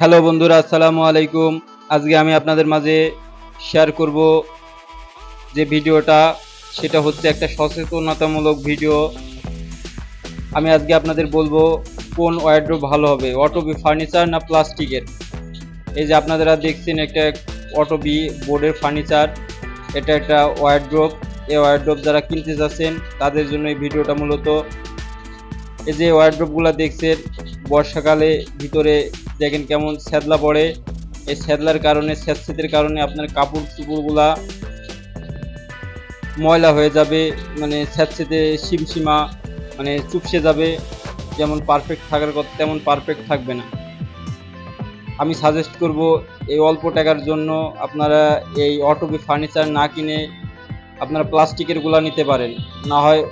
Hello বন্ধুরা, আসসালামু আলাইকুম। আজকে আমি আপনাদের মাঝে শেয়ার করব যে ভিডিওটা, সেটা হচ্ছে একটা সচেতনতামূলক ভিডিও। আমি আজকে আপনাদের বলব কোন ওয়ার্ড্রোব ভালো হবে অটোবি ফার্নিচার না প্লাস্টিকের এই যে আপনারা দেখছেন একটা অটোবি বোর্ডের ফার্নিচার এটা একটা ওয়ার্ড্রোব এই ওয়ার্ড্রোব যারা কিনতে যাচ্ছেন, তাদের জন্য এই ভিডিওটা মূলত। এই যে ওয়ার্ড্রোবগুলো দেখছেন, বর্ষাকালে ভিতরে দেখেন কেমন স্যাদলা পড়ে। এই স্যাদলার কারণে স্যাঁতস্যাঁতের কারণে আপনার কাপড় চুপড়গুলা ময়লা হয়ে যাবে মানে স্যাঁতস্যাঁতে সিমসিমা মানে চুপসে যাবে। যেমন পারফেক্ট থাকার কথা, তেমন পারফেক্ট থাকবে না। আমি সাজেস্ট করব, এই অল্প টাকার জন্য আপনারা এই অটোবি ফার্নিচার না কিনে আপনারা প্লাস্টিকেরগুলা নিতে পারেন। না হয়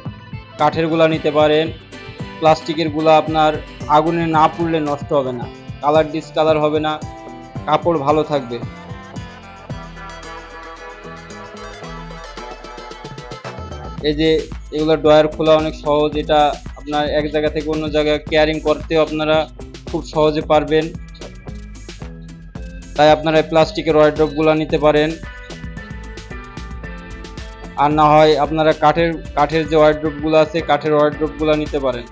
কাঠেরগুলা নিতে পারেন। প্লাস্টিকেরগুলা আপনার আগুনে না পুড়লে নষ্ট হবে না। কালার ডিসকালার হবে না, কাপড় ভালো থাকবে। এই যে এগুলো ড্রয়ার খোলা অনেক সহজ, এটা আপনার এক জায়গা থেকে অন্য জায়গায় কেয়ারিং করতেও আপনারা খুব সহজে পারবেন। তাই আপনারা প্লাস্টিকের ওয়ার্ড্রপগুলো নিতে পারেন। আর না হয় আপনারা কাঠের কাঠের যে ওয়ার্ড্রপগুলো আছে, কাঠের ওয়ার্ড্রপগুলো নিতে পারেন।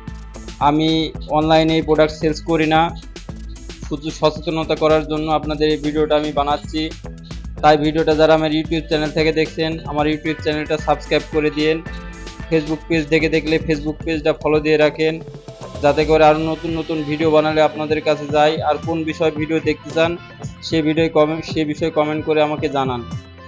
আমি অনলাইনে এই প্রোডাক্ট সেলস করি না। শুধু সচেতনতা করার জন্য আপনাদের এই ভিডিওটা আমি বানাচ্ছি। তাই ভিডিওটা যারা আমার ইউটিউব চ্যানেল থেকে দেখছেন, আমার ইউটিউব চ্যানেলটা সাবস্ক্রাইব করে দিন ফেসবুক পেজ দেখে দেখলে ফেসবুক পেজটা ফলো দিয়ে রাখেন, যাতে করে আরও নতুন নতুন ভিডিও বানালে আপনাদের কাছে যায় আর কোন বিষয় ভিডিও দেখতে চান, সে ভিডিও কমেন্ট সে বিষয়ে কমেন্ট করে আমাকে জানান।